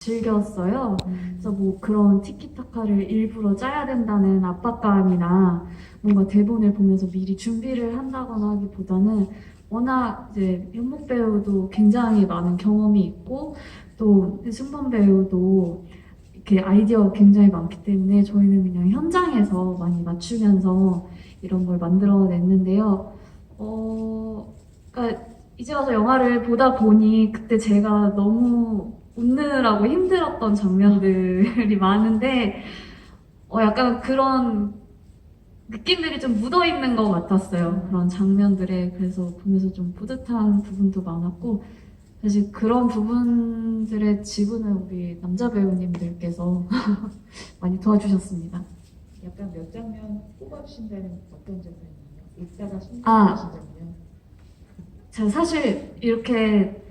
즐겼어요. 그래서 뭐 그런 티키타카를 일부러 짜야 된다는 압박감이나 뭔가 대본을 보면서 미리 준비를 한다거나 하기보다는 워낙 이제 현목 배우도 굉장히 많은 경험이 있고 또 승범 배우도 이렇게 아이디어가 굉장히 많기 때문에 저희는 그냥 현장에서 많이 맞추면서 이런 걸 만들어냈는데요. 어, 그러니까 이제 와서 영화를 보다 보니 그때 제가 너무 웃느라고 힘들었던 장면들이 많은데 어, 약간 그런 느낌들이 좀 묻어 있는 것 같았어요. 그런 장면들에 그래서 보면서 좀 뿌듯한 부분도 많았고 사실 그런 부분들의 지분을 우리 남자 배우님들께서 많이 도와주셨습니다. 약간 몇 장면 뽑아주신다면 어떤 장면이에요? 읽다가 아. 심쿵하신 장면? 제가 사실 이렇게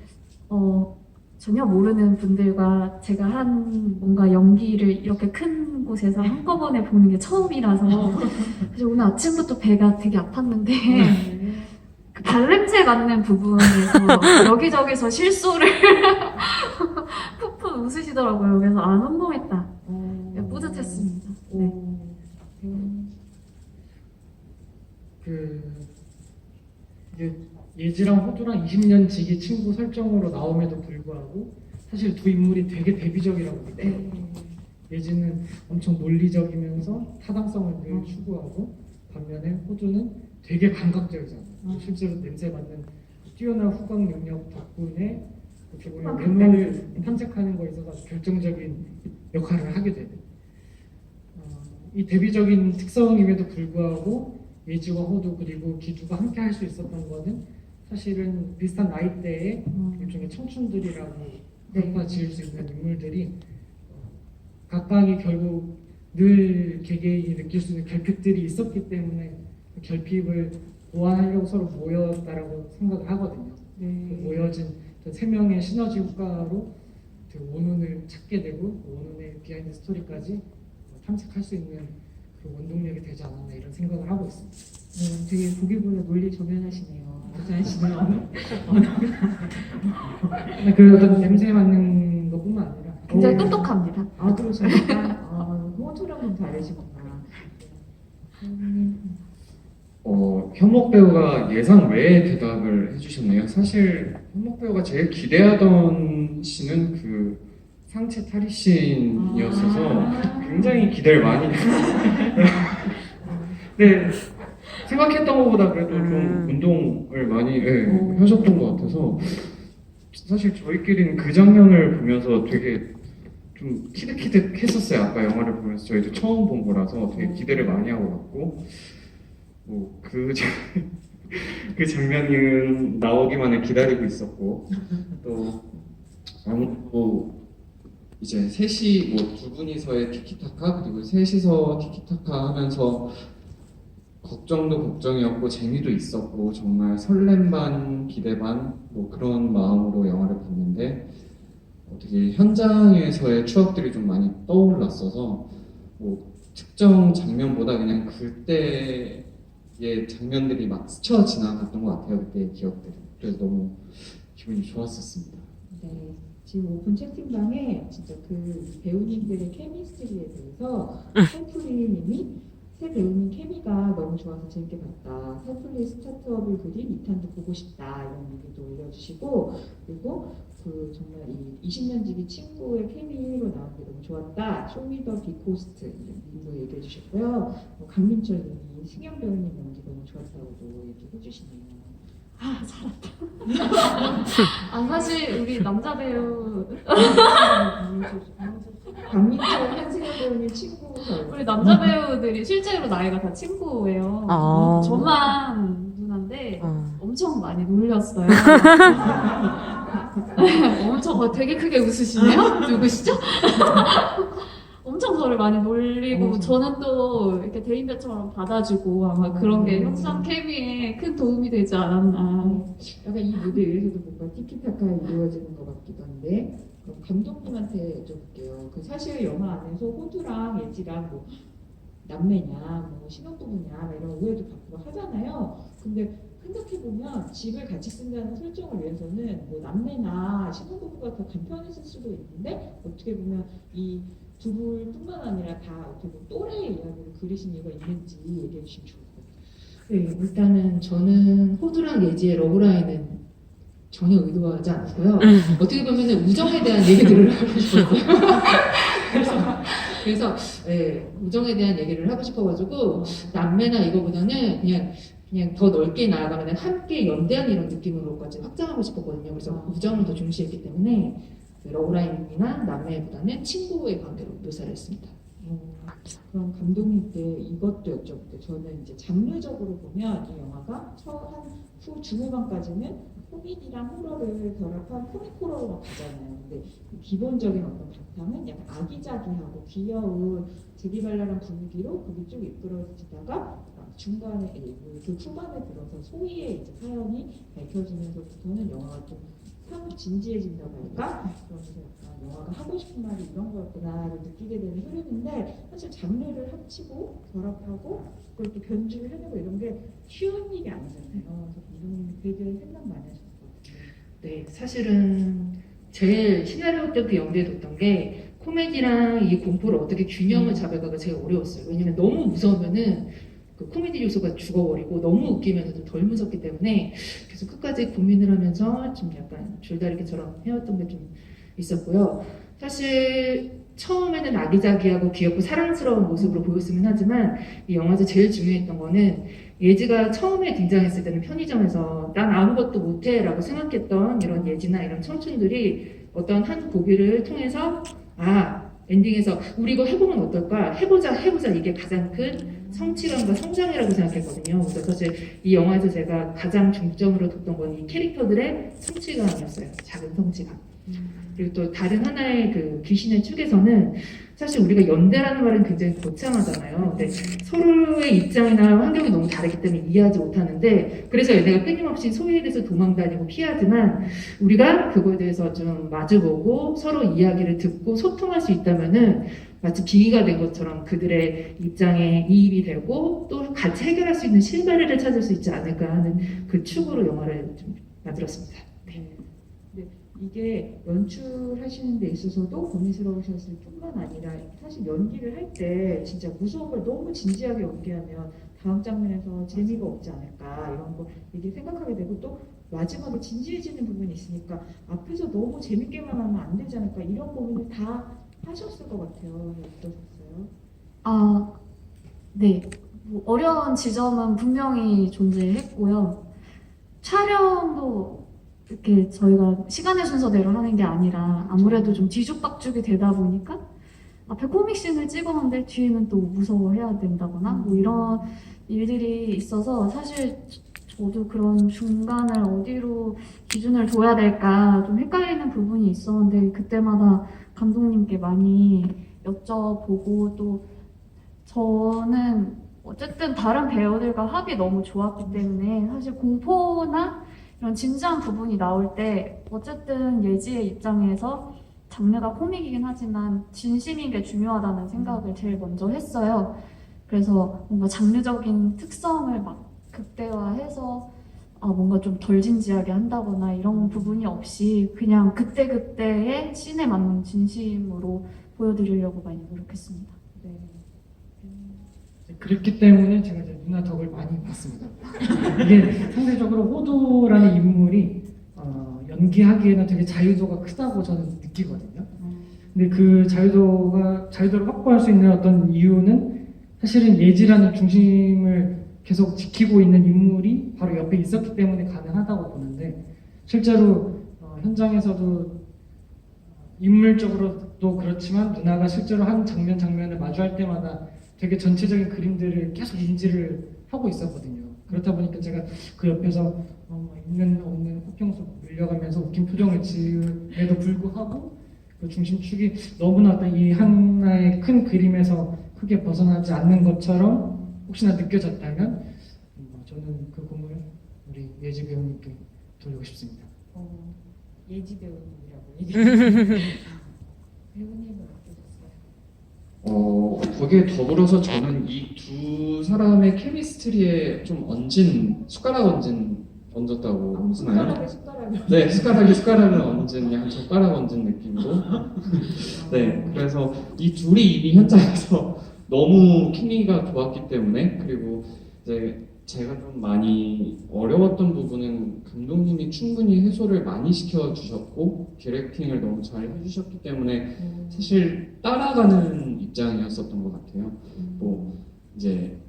어, 전혀 모르는 분들과 제가 한 뭔가 연기를 이렇게 큰 곳에서 한꺼번에 보는 게 처음이라서 사실 오늘 아침부터 배가 되게 아팠는데 네. 그 발냄새 맡는 부분에서 여기저기서 실수를 푹푹 웃으시더라고요. 그래서 아 성공했다. 어. 뿌듯했습니다. 네. 오. 배우님. 그 이제 예지랑 호두랑 20년 지기 친구 설정으로 나옴에도 불구하고 사실 두 인물이 되게 대비적이라고 믿어요. 네. 예지는 엄청 논리적이면서 타당성을 늘 음. 추구하고 반면에 호두는 되게 감각적이잖아요. 음. 실제로 냄새 맡는 그 뛰어난 후광 능력 덕분에 어떻게 보면 매물을 탐색하는 거에 있어서 결정적인 역할을 하게 되는 어, 이 대비적인 특성임에도 불구하고 예지와 호두 그리고 기두가 함께 할 수 있었던 거는 사실은 비슷한 나이대의 음. 일종의 청춘들이라고 네. 평가 지을 수 있는 인물들이 어, 각각이 결국 늘 개개인이 느낄 수 있는 결핍들이 있었기 때문에 그 결핍을 보완하려고 서로 모였다라고 생각을 하거든요. 그 네. 모여진 그세 명의 시너지 효과로 그 원혼을 찾게 되고 그 원혼의 비하인드 스토리까지 어, 탐색할 수 있는 그 원동력이 되지 않았나 이런 생각을 하고 있습니다. 네, 되게 보기보다 논리 저면하시네요. 부자시는 그 어떤 냄새 맡는 것뿐만 아니라 굉장히 오. 똑똑합니다. 아 그러십니까? 아, 호주랑 좀 다르시구나. 어, 현목 배우가 예상 외의 대답을 해주셨네요. 사실 현목 배우가 제일 기대하던 씬은 그 상체 탈의 씬이었어서 아. 굉장히 기대를 많이 네, 생각했던 것보다 그래도 좀 음. 운동을 많이 예, 오. 하셨던 것 같아서 사실 저희끼리는 그 장면을 보면서 되게 좀 키득키득했었어요. 아까 영화를 보면서 저희도 처음 본 거라서 되게 기대를 많이 하고 왔고 뭐그 그 장면은 나오기만을 기다리고 있었고 또 아무도 이제 셋이 뭐 두 분이서의 티키타카 그리고 셋이서 티키타카 하면서 걱정도 걱정이었고 재미도 있었고 정말 설렘 반 기대 반뭐 그런 마음으로 영화를 봤는데 어떻게 현장에서의 추억들이 좀 많이 떠올랐어서 뭐 특정 장면보다 그냥 그때의 장면들이 막 스쳐 지나갔던 것 같아요 그때의 기억들이 그래서 너무 기분이 좋았었습니다. 네, 지금 오픈 채팅방에 진짜 그 배우님들의 케미스트리에 대해서 살풀이님이 새 배우님 케미가 너무 좋아서 재밌게 봤다. 살풀이 스타트업을 그린 이탄도 보고 싶다. 이런 얘기도 올려주시고 그리고 그 정말 이 20년 지기 친구의 케미로 나온 게 너무 좋았다. 쇼미더 비코스트 이런 님도 얘기해 주셨고요. 뭐 강민철 님이 승현 배우님 연기 너무 좋았다고도 얘기해 주시네요. 아 살았다. 아 사실 우리 남자 배우 강민철 한승현 배우님 친구 우리 남자 배우들이 실제로 나이가 다 친구예요. 아. 저만 누나인데 어. 엄청 많이 놀렸어요. 엄청 어, 되게 크게 웃으시네요. 누구시죠? 엄청 저를 많이 놀리고 어. 저는 또 이렇게 대인배처럼 받아주고 아마 그런 게 음. 현상 케미에 큰 도움이 되지 않았나. 약간 이 무대에서도 뭔가 티키타카 이루어지는 것 같기도 한데 감독님한테 여쭤볼게요. 그 사실 영화 안에서 호두랑 예지랑 뭐 남매냐, 뭐 신혼부부냐 막 이런 오해도 받고 하잖아요. 근데 생각해 보면 집을 같이 쓴다는 설정을 위해서는 뭐 남매나 신혼부부가 더 간편했을 수도 있는데 어떻게 보면 이 두 분뿐만 아니라 다 어떻게 보면 또래의 이야기를 그리신 이유가 있는지 얘기해 주시면 좋을 것 같아요. 네, 일단은 저는 호두랑 예지의 러브라인은 전혀 의도하지 않았고요. 어떻게 보면 우정에 대한 얘기들을 하고 싶었어요. 그래서, 그래서 네, 우정에 대한 얘기를 하고 싶어가지고 남매나 이거보다는 그냥 그냥 더 넓게 나아가면 함께 연대하는 이런 느낌으로까지 확장하고 싶었거든요. 그래서 우정을 더 중시했기 때문에 그 러브라인이나 남매보다는 친구의 관계로 묘사를 했습니다. 어, 그럼 감독님께 이것도 여쭤볼게요. 저는 이제 장르적으로 보면 이 영화가 첫한후 중후반까지는 코미디랑 호러를 결합한 코믹 호러로 가잖아요. 근데 이 기본적인 어떤 바탕은 약간 아기자기하고 귀여운 재기발랄한 분위기로 그게 쭉 이끌어지다가 중간에 그 후반에 들어서 소희의 이제 사연이 밝혀지면서부터는 영화가 좀 진지해진다고 할까? 그러면서 약간 영화가 하고 싶은 말이 이런 거였구나를 느끼게 되는 흐름인데 사실 장르를 합치고 결합하고 그걸 또 변주를 해내고 이런 게 쉬운 일이 아니잖아요. 그래서 감독님이 되게 생각 많이 같아요. 네, 사실은 제일 시나리오 때부터 염두에 뒀던 게 코미디랑 이 공포를 어떻게 균형을 잡을까가 제일 어려웠어요. 왜냐면 너무 무서우면은 그 코미디 요소가 죽어버리고 너무 웃기면서 좀 덜 무섭기 때문에 계속 끝까지 고민을 하면서 좀 약간 줄다리기처럼 해왔던 게 좀 있었고요. 사실 처음에는 아기자기하고 귀엽고 사랑스러운 모습으로 보였으면 하지만 이 영화에서 제일 중요했던 거는 예지가 처음에 등장했을 때는 편의점에서 난 아무것도 못해 라고 생각했던 이런 예지나 이런 청춘들이 어떤 한 고비를 통해서 아 엔딩에서 우리 이거 해보면 어떨까 해보자 해보자 이게 가장 큰 성취감과 성장이라고 생각했거든요. 그래서 사실 이 영화에서 제가 가장 중점으로 뒀던 건 이 캐릭터들의 성취감이었어요. 작은 성취감. 그리고 또 다른 하나의 그 귀신의 축에서는 사실 우리가 연대라는 말은 굉장히 거창하잖아요. 근데 서로의 입장이나 환경이 너무 다르기 때문에 이해하지 못하는데 그래서 얘네가 끊임없이 소위에 대해서 도망다니고 피하지만 우리가 그거에 대해서 좀 마주보고 서로 이야기를 듣고 소통할 수 있다면은 마치 비기가 된 것처럼 그들의 입장에 이입이 되고 또 같이 해결할 수 있는 실마리를 찾을 수 있지 않을까 하는 그 축으로 영화를 좀 만들었습니다. 이게 연출하시는 데 있어서도 고민스러우셨을 뿐만 아니라 사실 연기를 할 때 진짜 무서운 걸 너무 진지하게 연기하면 다음 장면에서 재미가 없지 않을까 이런 거 이게 생각하게 되고 또 마지막에 진지해지는 부분이 있으니까 앞에서 너무 재밌게만 하면 안 되지 않을까 이런 고민을 다 하셨을 것 같아요. 어떠셨어요? 아, 네. 뭐 어려운 지점은 분명히 존재했고요. 촬영도 이렇게 저희가 시간의 순서대로 하는 게 아니라 아무래도 좀 뒤죽박죽이 되다 보니까 앞에 코믹씬을 찍었는데 뒤에는 또 무서워해야 된다거나 뭐 이런 일들이 있어서 사실 저도 그런 중간을 어디로 기준을 둬야 될까 좀 헷갈리는 부분이 있었는데 그때마다 감독님께 많이 여쭤보고 또 저는 어쨌든 다른 배우들과 합이 너무 좋았기 때문에 사실 공포나 이런 진지한 부분이 나올 때 어쨌든 예지의 입장에서 장르가 코믹이긴 하지만 진심인 게 중요하다는 생각을 제일 먼저 했어요. 그래서 뭔가 장르적인 특성을 막 극대화해서 아, 뭔가 좀 덜 진지하게 한다거나 이런 부분이 없이 그냥 그때그때의 씬에 맞는 진심으로 보여드리려고 많이 노력했습니다. 네. 그랬기 때문에 제가 이제 누나 덕을 많이 봤습니다. 이게 상대적으로 호두라는 인물이 어, 연기하기에는 되게 자유도가 크다고 저는 느끼거든요. 근데 그 자유도가 자유도를 확보할 수 있는 어떤 이유는 사실은 예지라는 중심을 계속 지키고 있는 인물이 바로 옆에 있었기 때문에 가능하다고 보는데 실제로 어, 현장에서도 인물적으로도 그렇지만 누나가 실제로 한 장면 장면을 마주할 때마다 되게 전체적인 그림들을 계속 인지를 하고 있었거든요. 그렇다 보니까 제가 그 옆에서 어, 있는 없는 호평소 밀려가면서 웃긴 표정을 지음에도 불구하고 그 중심축이 너무나 어떤 이 하나의 큰 그림에서 크게 벗어나지 않는 것처럼 혹시나 느껴졌다면 어, 저는 그 공을 우리 예지 배우님께 돌리고 싶습니다. 어, 예지 배우님이라고 얘기해 주세요. 배우님은 어, 거기에 더불어서 저는 이 두 사람의 케미스트리에 좀 얹은 숟가락 얹은 얹었다고 아, 하나요? 숟가락에. 네, 숟가락에 숟가락을 얹은 양 젓가락 얹은 느낌으로. 네, 그래서 이 둘이 이미 현장에서 너무 케미가 좋았기 때문에 그리고 이제 제가 좀 많이 어려웠던 부분은 감독님이 충분히 해소를 많이 시켜 주셨고 디렉팅을 너무 잘 해주셨기 때문에 사실 따라가는 입장이었었던 것 같아요. 뭐 이제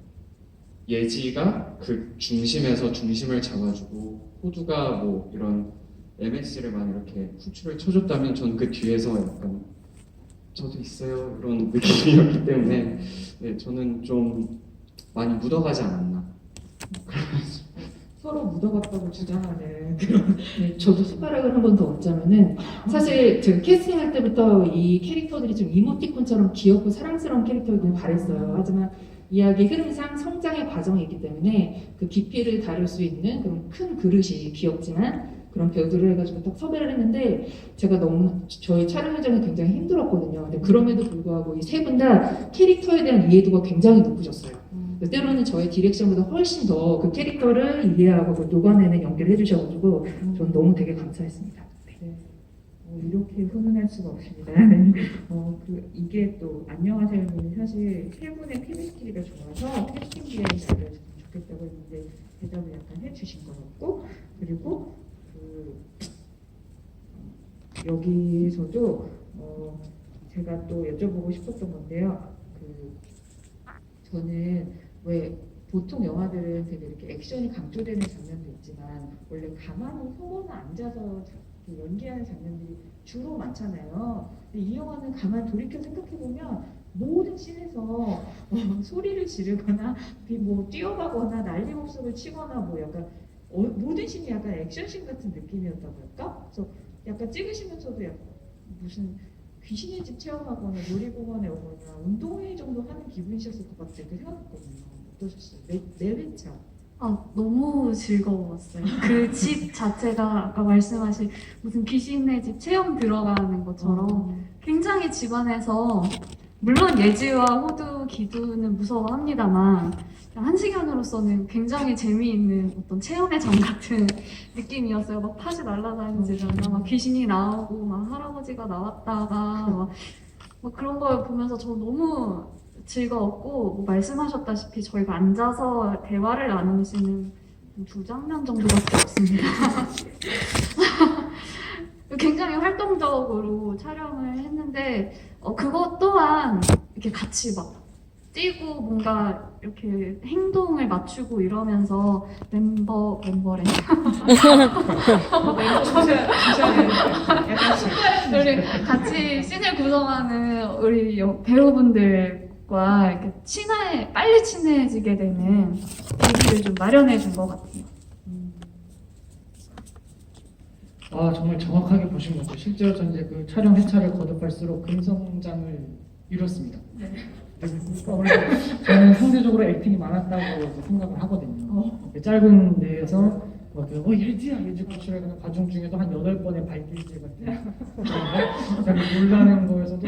예지가 그 중심에서 중심을 잡아주고 호두가 뭐 이런 MS를 막 이렇게 후추를 쳐줬다면 전 그 뒤에서 약간 저도 있어요 이런 느낌이었기 때문에. 네, 저는 좀 많이 묻어가지 않았나 서로 묻어갔다고 주장하는 네, 저도 숟가락을 한 번 더 얹자면은 사실 제가 캐스팅할 때부터 이 캐릭터들이 좀 이모티콘처럼 귀엽고 사랑스러운 캐릭터이길 바랬어요. 하지만 이야기 흐름상 성장의 과정이 있기 때문에 그 깊이를 다룰 수 있는 그런 큰 그릇이 귀엽지만 그런 배우들을 해가지고 딱 섭외를 했는데 제가 너무 저희 촬영 과정이 굉장히 힘들었거든요. 근데 그럼에도 불구하고 이 세 분 다 캐릭터에 대한 이해도가 굉장히 높으셨어요. 때로는 저의 디렉션보다 훨씬 더 그 캐릭터를 이해하고 그 녹아내는 연기를 해주셔가지고 전 너무 되게 감사했습니다. 네. 네. 어, 이렇게 훈훈할 수가 없습니다. 어, 그 이게 또 안녕하세요는 사실 세 분의 케미스트리가 좋아서 캐스팅 알려주면 좋겠다고 했는데 대답을 약간 해주신 것 같고 그리고 그 여기서도 어, 제가 또 여쭤보고 싶었던 건데요. 그 저는 왜 보통 영화들은 되게 이렇게 액션이 강조되는 장면도 있지만 원래 가만히 서거나 앉아서 연기하는 장면들이 주로 많잖아요. 근데 이 영화는 가만 돌이켜 생각해 보면 모든 씬에서 어, 소리를 지르거나 비- 뭐 뛰어가거나 난리법석을 치거나 뭐 약간 어, 모든 씬이 약간 액션씬 같은 느낌이었다고 할까? 그래서 약간 찍으시면서도 약간 무슨 귀신의 집 체험하거나 놀이공원에 오거나 운동회 정도 하는 기분이셨을 것 같아 그 생각했거든요. 어떠셨어요? 매, 매 회차. 아, 너무 즐거웠어요. 그 집 자체가 아까 말씀하신 무슨 귀신의 집 체험 들어가는 것처럼 굉장히 집안에서 물론 예지와 호두, 기두는 무서워합니다만 한식연으로서는 굉장히 재미있는 어떤 체험의 장 같은 느낌이었어요. 막 팥이 날아다니지잖아. 막 귀신이 나오고 막 할아버지가 나왔다가 막, 막 그런 걸 보면서 저 너무 즐거웠고 뭐 말씀하셨다시피 저희가 앉아서 대화를 있는 두 장면 정도밖에 없습니다. 굉장히 활동적으로 촬영을 했는데 어, 그것 또한 이렇게 같이 막 뛰고 뭔가 이렇게 행동을 맞추고 이러면서 멤버 멤버래 우리 같이 씬을 구성하는 우리 여- 배우분들과 이렇게 친해 빨리 친해지게 되는 계기를 좀 마련해 준 것 같아요. 아 정말 정확하게 보신 것 같아요. 실제로 전 이제 그 촬영 회차를 거듭할수록 금성장을 이뤘습니다. 네. 원래 저는 상대적으로 액팅이 많았다고 생각을 하거든요. 그 짧은 내에서 뭐 어 예지야 예지 구출하는 과정 중에도 한 여덟 번의 발길질 같은 놀라는 거에서도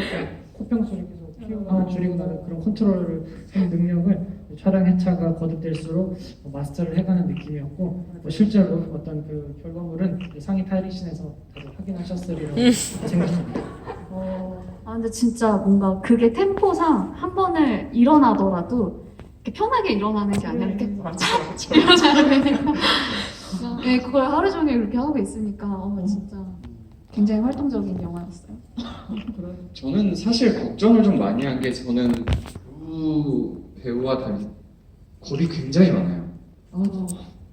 코평 소리 계속 키우거나 줄이고 나는 그런 컨트롤을 하는 능력을 촬영 회차가 거듭될수록 마스터를 해가는 느낌이었고 뭐 실제로 어떤 그 결과물은 상위 타이리신에서 다들 확인하셨으리라고 생각합니다. 어, 아 근데 진짜 뭔가 그게 템포상 한 번을 일어나더라도 이렇게 편하게 일어나는 게 아니라 이렇게 촥 일어나야 되니까 네 그걸 하루 종일 이렇게 하고 있으니까 어 진짜 굉장히 활동적인 영화였어요. 저는 사실 걱정을 좀 많이 한 게 저는 두 배우와 달리 겁이 굉장히 많아요. 아,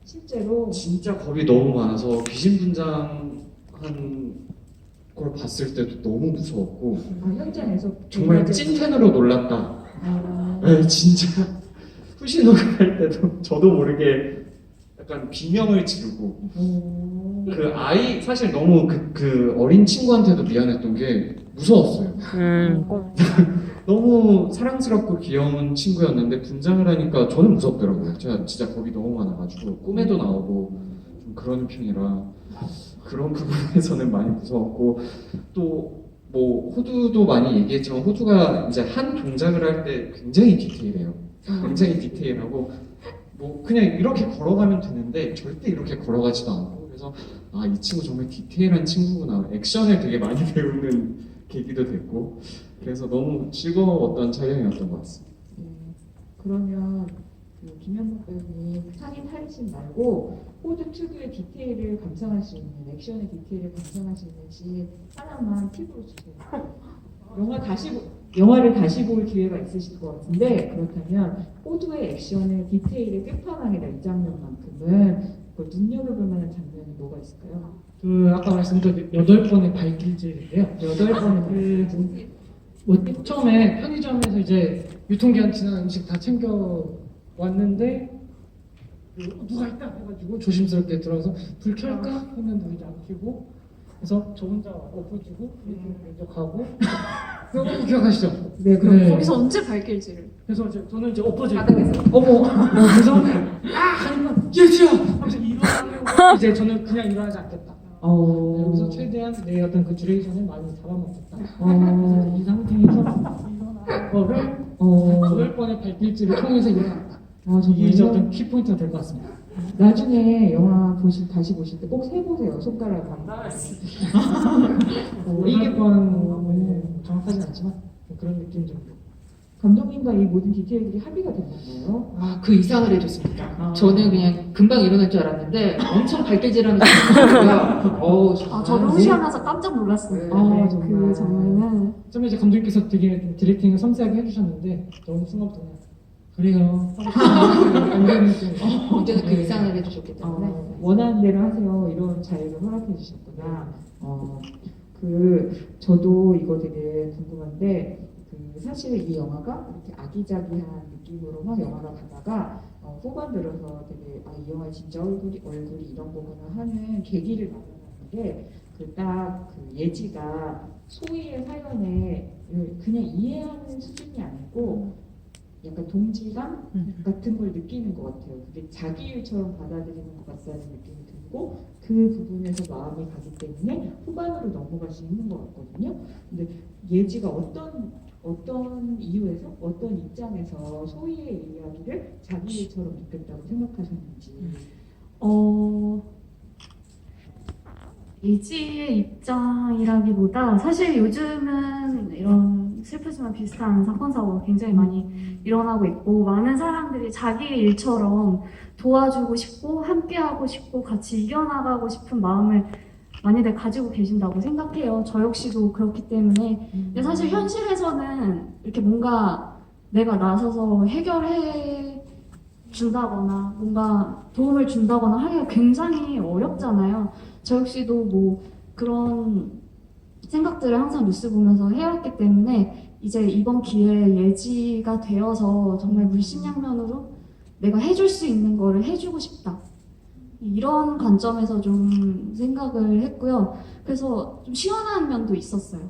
실제로? 진짜 겁이 너무 많아서 귀신 분장한 걸 봤을 때도 너무 무서웠고 아, 현장에서 정말 찐텐으로 놀랐다. 아, 네, 진짜. 후시 녹음할 때도 저도 모르게 약간 비명을 지르고 오, 그 아이 사실 너무 그, 그 어린 친구한테도 미안했던 게 무서웠어요. 음, 너무 사랑스럽고 귀여운 친구였는데 분장을 하니까 저는 무섭더라고요. 제가 진짜 겁이 너무 많아가지고 꿈에도 나오고 좀 그런 편이라 그런 부분에서는 많이 무서웠고 또 뭐 호두도 많이 얘기했지만 호두가 이제 한 동작을 할 때 굉장히 디테일해요. 굉장히 디테일하고 뭐 그냥 이렇게 걸어가면 되는데 절대 이렇게 걸어가지도 않고 그래서 아 이 친구 정말 디테일한 친구구나 액션을 되게 많이 배우는 계기도 됐고 그래서 너무 즐거웠던 촬영이었던 것 같습니다. 네, 그러면 그 김현복 배우님 상인 탈신 말고 호주 특유의 디테일을 감상할 수 있는 액션의 디테일을 감상할 수 있는 씬 하나만 팁으로 주세요. 영화 다시 보, 영화를 다시 볼 기회가 있으실 것 같은데 그렇다면 호주의 액션의 디테일의 끝판왕이다 이 장면만큼은 그 눈여겨볼 만한 장면이 뭐가 있을까요? 그 아까 말씀드린 여덟 번의 발길질인데요. 여덟 번의 그 뭐 처음에 편의점에서 이제 유통기한 지난 음식 다 챙겨 왔는데 그 누가 있다 해가지고 조심스럽게 들어서 불 켤까 하면 불이 안 켜고 그래서 저 혼자 엎어지고 먼저 가고. 그거 기억하시죠? 네, 그럼 네. 거기서 언제 발길질을? 그래서 이제 저는 이제 엎어져 있고. 바닥에서? 어머. 그래서 아 하니까 예지야! 하면서 일어나려고 이제 저는 그냥 일어나지 않겠다. 어, 여기서 최대한 내 어떤 그 듀레이션을 많이 잡아먹겠다. 어, 그래서 이 상태에서 일어나는 거를 어, 여덟 번의 발길질을 통해서 일어났다. 아, 이게 이제 정말요? 어떤 키포인트가 될 것 같습니다 나중에 영화 보실 다시 보실 때 꼭 세보세요 손가락 안 뭐 이게 건 정확하진 않지만 그런 느낌 정도 감독님과 이 모든 디테일들이 합의가 된 건가요? 아, 그 이상을 해줬습니다. 아. 저는 그냥 금방 일어날 줄 알았는데 엄청 발길질하면서. 어우, 아, 저도 후시하면서 깜짝 놀랐어요. 아, 네, 정말. 그 장면은. 처음에 이제 감독님께서 되게 좀 디렉팅을 섬세하게 해주셨는데 너무 순간부터 그래요 언제나 그 네. 이상을 해주셨기 때문에. 어, 원하는 대로 하세요 이런 자유를 허락해 주셨구나 어, 그 저도 이거 되게 궁금한데 그 사실 이 영화가 이렇게 아기자기한 느낌으로 막 영화가 가다가 어, 후반 들어서 되게 아, 이 영화 진짜 얼굴이 얼굴이 이런 거구나 하는 계기를 마련하는 게 그 딱 그 예지가 소희의 사연에 그냥 이해하는 수준이 아니고 약간 동질감 같은 걸 느끼는 것 같아요. 그게 자기 일처럼 받아들이는 것 같다는 느낌이 들고 그 부분에서 마음이 가기 때문에 후반으로 넘어갈 수 있는 것 같거든요. 근데 예지가 어떤 어떤 이유에서 어떤 입장에서 소희의 이야기를 자기 일처럼 느꼈다고 생각하셨는지. 어, 예지의 입장이라기보다 사실 요즘은 이런 슬프지만 비슷한 사건 사고가 굉장히 많이 일어나고 있고 많은 사람들이 자기 일처럼 도와주고 싶고 함께하고 싶고 같이 이겨나가고 싶은 마음을 많이들 가지고 계신다고 생각해요. 저 역시도 그렇기 때문에 근데 사실 현실에서는 이렇게 뭔가 내가 나서서 해결해 준다거나 뭔가 도움을 준다거나 하기가 굉장히 어렵잖아요. 저 역시도 뭐 그런 생각들을 항상 뉴스 보면서 해왔기 때문에 이제 이번 기회에 예지가 되어서 정말 물심양면으로 내가 해줄 수 있는 거를 해주고 싶다. 이런 관점에서 좀 생각을 했고요. 그래서 좀 시원한 면도 있었어요.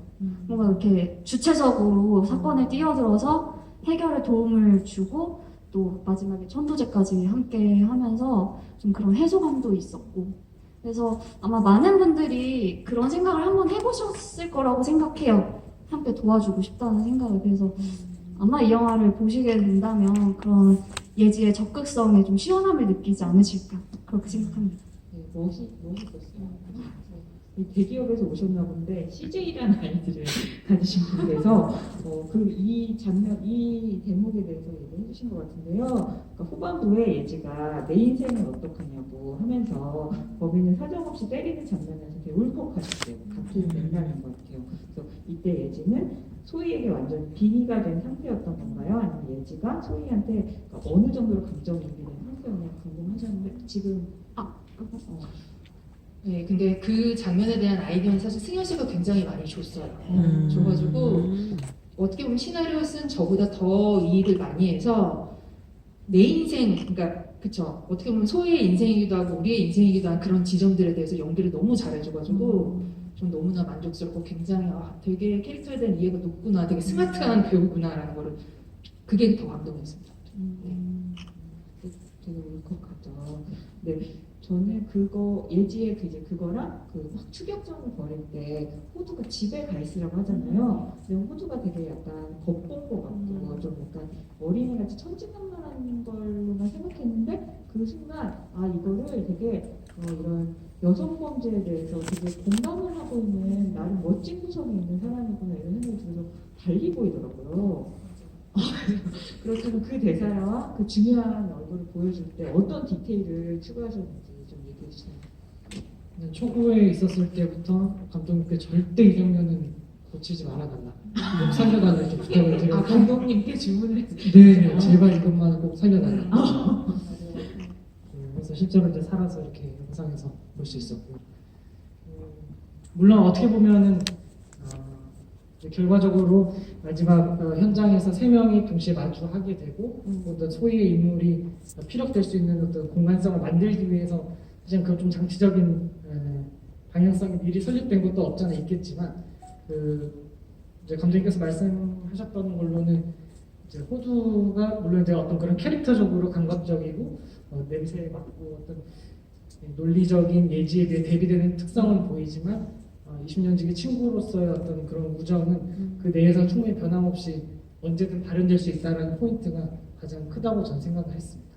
뭔가 이렇게 주체적으로 사건에 뛰어들어서 해결에 도움을 주고 또 마지막에 천도제까지 함께 하면서 좀 그런 해소감도 있었고 그래서 아마 많은 분들이 그런 생각을 한번 해보셨을 거라고 생각해요. 함께 도와주고 싶다는 생각을 그래서 아마 이 영화를 보시게 된다면 그런 예지의 적극성에 좀 시원함을 느끼지 않으실까 그렇게 생각합니다. 네, 멋이 멋있었어요. 이 대기업에서 오셨나 본데 CJ라는 아이들을 가지신 분께서 어, 그이 장면 이 대목에 대해서 얘기해 주신 것 같은데요. 그러니까 후반부에 예지가 내 인생은 어떡하냐고 하면서 범인을 사정없이 때리는 장면에서 되게 울컥하셨대요. 같은 맥락인 것 같아요. 그래서 이때 예지는 소희에게 완전 빙의가 된 상태였던 건가요? 아니면 예지가 소희한테 그러니까 어느 정도로 감정이 입이 된 상태였냐 궁금하셨는데 지금 아, 어, 네, 근데 그 장면에 대한 아이디어는 사실 승현 씨가 굉장히 많이 줬어요. 줘가지고 어떻게 보면 시나리오 쓴 저보다 더이 일을 많이 해서 내 인생, 그러니까 그쵸. 어떻게 보면 소희의 인생이기도 하고 우리의 인생이기도 한 그런 지점들에 대해서 연기를 너무 잘해줘가지고 전 너무나 만족스럽고 굉장히 아, 되게 캐릭터에 대한 이해가 높구나, 되게 스마트한 배우구나라는 거를 그게 더 감동이었습니다. 음, 되게 울컥하죠. 네, 저는 그거 예지의 그 이제 그거랑 그 막 추격전을 벌일 때 호두가 집에 가 있으라고 하잖아요. 근데 호두가 되게 약간 겉본 것 같고 좀 약간 어린이같이 천진난만한 걸로만 생각했는데 그 순간 아 이거를 되게 어, 이런 여성 범죄에 대해서 되게 공감을 하고 있는 나름 멋진 구석이 있는 사람이구나 이런 생각이 들어서 달리 보이더라고요. 그렇다면 그 대사와 그 중요한 얼굴을 보여줄 때 어떤 디테일을 추가하셨는지. 근데 초구에 있었을 때부터 감독님께 절대 이 장면은 고치지 말아달라. 꼭 살려달라 이렇게 부탁을 아 드렸고 감독님께 주문을 했어요. 네, 제발 이것만 꼭 살려달라. 네, 그래서 실제로 이제 살아서 이렇게 영상에서 볼 수 있었고 음, 물론 어떻게 보면은 어, 이제 결과적으로 마지막 어, 현장에서 세 명이 동시에 마주하게 되고 어떤 소위의 인물이 피력될 수 있는 어떤 공간성을 만들기 위해서 사실 그좀 장치적인 에, 방향성이 미리 설립된 것도 없잖아 있겠지만 그 이제 감독님께서 말씀하셨던 걸로는 이제 호두가 물론 이제 어떤 그런 캐릭터적으로 감각적이고 어, 냄새에 맡고 어떤 논리적인 예지에 비해 대비되는 특성은 보이지만 어, 20년 지기 친구로서의 어떤 그런 우정은 그 내에서 충분히 변함없이 언제든 발현될 수 있다는 포인트가 가장 크다고 저는 생각을 했습니다.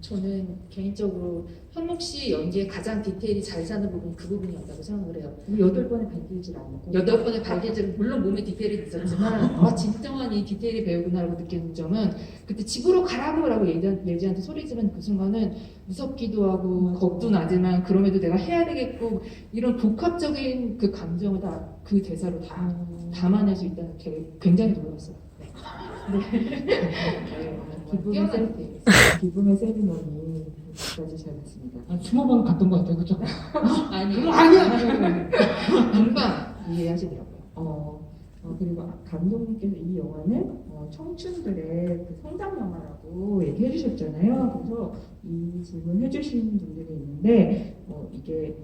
저는 개인적으로 현목 씨 연기에 가장 디테일이 잘 사는 부분 그 부분이었다고 생각을 해요. 여덟 번에 발길질 않고 여덟 번의 발길질 물론 몸에 디테일이 있었지만 아 진정한 이 디테일이 배우구나라고 느끼는 점은 그때 집으로 가라고 라고 예지, 예지한테 소리 지른 그 순간은 무섭기도 하고 겁도 나지만 그럼에도 내가 해야 되겠고 이런 복합적인 그 감정을 다 그 대사로 다 담아낼 수 있다는 게 굉장히 놀랐어요. 네. 네. 기쁨의 뛰어난 세-. 기쁨의 세리머니까지 잘 봤습니다. 한 스무 번 갔던 것 같아요, 그죠? 아니 아니야! 금방 이해하시더라고요. 어, 어, 그리고 감독님께서 이 영화는 어, 청춘들의 그 성장 영화라고 얘기해 주셨잖아요. 그래서 이 질문 해주신 분들이 있는데 어, 이게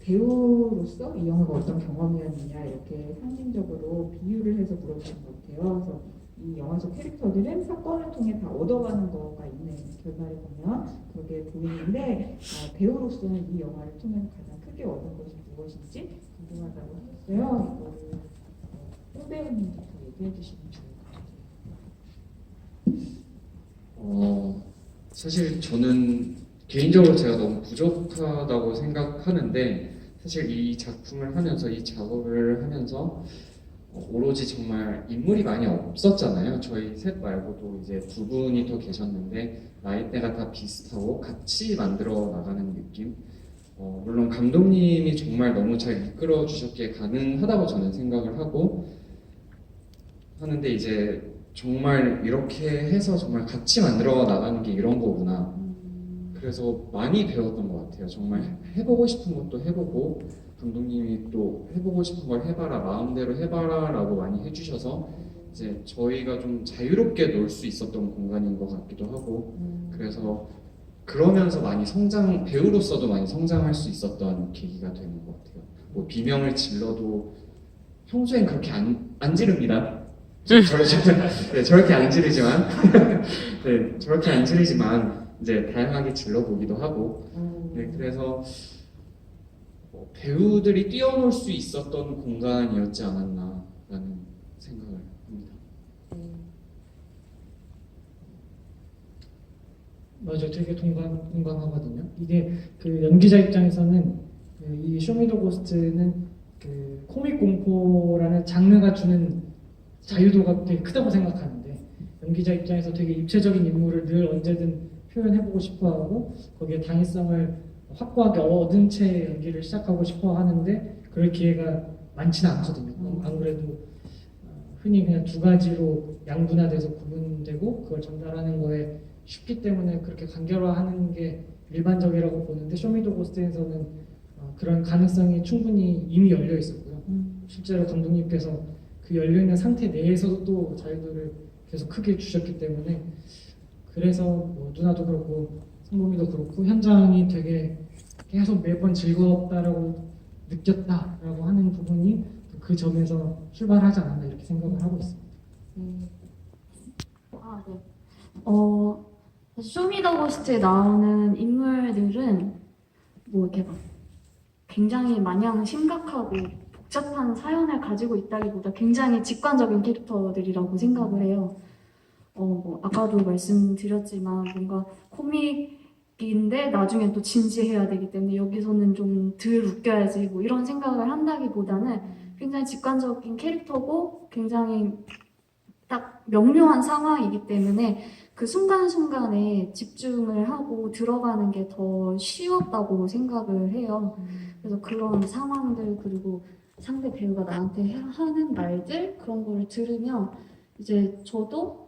배우로서 이 영화가 어떤 경험이었느냐 이렇게 상징적으로 비유를 해서 물어보신 것 같아요. 그래서 이 영화 속 캐릭터들은 사건을 통해 다 얻어가는 거가 있는 결말에 보면 그렇게 보이는데 어, 배우로서는 이 영화를 통해서 가장 크게 얻은 것이 무엇인지 궁금하다고 하셨어요. 이거를 어, 홍 배우님부터 얘기해 주시면 좋을 것 같아요. 어, 사실 저는 개인적으로 제가 너무 부족하다고 생각하는데 사실 이 작품을 하면서 이 작업을 하면서 어, 오로지 정말 인물이 많이 없었잖아요. 저희 셋 말고도 이제 두 분이 더 계셨는데 나이대가 다 비슷하고 같이 만들어 나가는 느낌. 어, 물론 감독님이 정말 너무 잘 이끌어 주셨기에 가능하다고 저는 생각을 하고 하는데 이제 정말 이렇게 해서 정말 같이 만들어 나가는 게 이런 거구나. 그래서 많이 배웠던 것 같아요. 정말 해보고 싶은 것도 해보고 감독님이 또 해보고 싶은 걸 해봐라 마음대로 해봐라라고 많이 해주셔서 이제 저희가 좀 자유롭게 놀 수 있었던 공간인 것 같기도 하고 그래서 그러면서 많이 성장 배우로서도 많이 성장할 수 있었던 계기가 되는 것 같아요. 뭐 비명을 질러도 평소엔 그렇게 안, 안 지릅니다. 저, 저, 저, 네, 저렇게 안 지르지만 네, 저렇게 안 지르지만 이제 다양하게 질러보기도 하고 네, 그래서 뭐 배우들이 뛰어놀 수 있었던 공간이었지 않았나라는 생각을 합니다. 맞아요. 되게 동감, 공감하거든요. 이게 그 연기자 입장에서는 그 이 쇼미더 고스트는 그 코믹 공포라는 장르가 주는 자유도가 되게 크다고 생각하는데 연기자 입장에서 되게 입체적인 인물을 늘 언제든 표현해보고 싶어 하고 거기에 당위성을 확고하게 얻은 채 연기를 시작하고 싶어 하는데 그럴 기회가 많지는 않거든요. 안 그래도 어, 흔히 그냥 두 가지로 양분화돼서 구분되고 그걸 전달하는 거에 쉽기 때문에 그렇게 간결화하는 게 일반적이라고 보는데 쇼미더 고스트에서는 어, 그런 가능성이 충분히 이미 열려 있었고요. 실제로 감독님께서 그 열려 있는 상태 내에서도 또 자유도를 계속 크게 주셨기 때문에 그래서 뭐 누나도 그렇고 성범이도 그렇고 현장이 되게 계속 매번 즐겁다라고 느꼈다라고 하는 부분이 그 점에서 출발하지 않았나 이렇게 생각을 하고 있습니다. 아, 네. 어, 쇼미더고스트에 나오는 인물들은 뭐 이렇게 막 굉장히 마냥 심각하고 복잡한 사연을 가지고 있다기보다 굉장히 직관적인 캐릭터들이라고 생각을 해요. 어, 뭐 아까도 말씀드렸지만 뭔가 코믹인데 나중엔 또 진지해야 되기 때문에 여기서는 좀 덜 웃겨야지 뭐 이런 생각을 한다기보다는 굉장히 직관적인 캐릭터고 굉장히 딱 명료한 상황이기 때문에 그 순간순간에 집중을 하고 들어가는 게 더 쉬웠다고 생각을 해요. 그래서 그런 상황들 그리고 상대 배우가 나한테 해- 하는 말들 그런 걸 들으면 이제 저도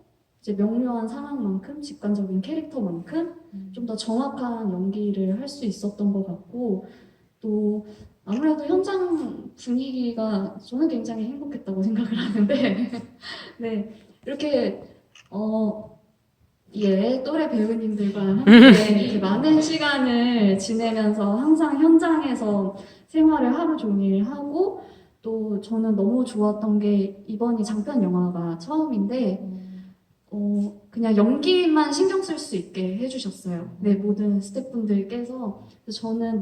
이제 명료한 상황만큼 직관적인 캐릭터만큼 좀더 정확한 연기를 할 수 있었던 것 같고 또 아무래도 현장 분위기가 저는 굉장히 행복했다고 생각을 하는데 네. 이렇게 어 예, 또래 배우님들과 함께 많은 시간을 지내면서 항상 현장에서 생활을 하루 종일 하고 또 저는 너무 좋았던 게 이번이 장편 영화가 처음인데 어, 그냥 연기만 신경 쓸 수 있게 해주셨어요. 네, 모든 스태프분들께서. 저는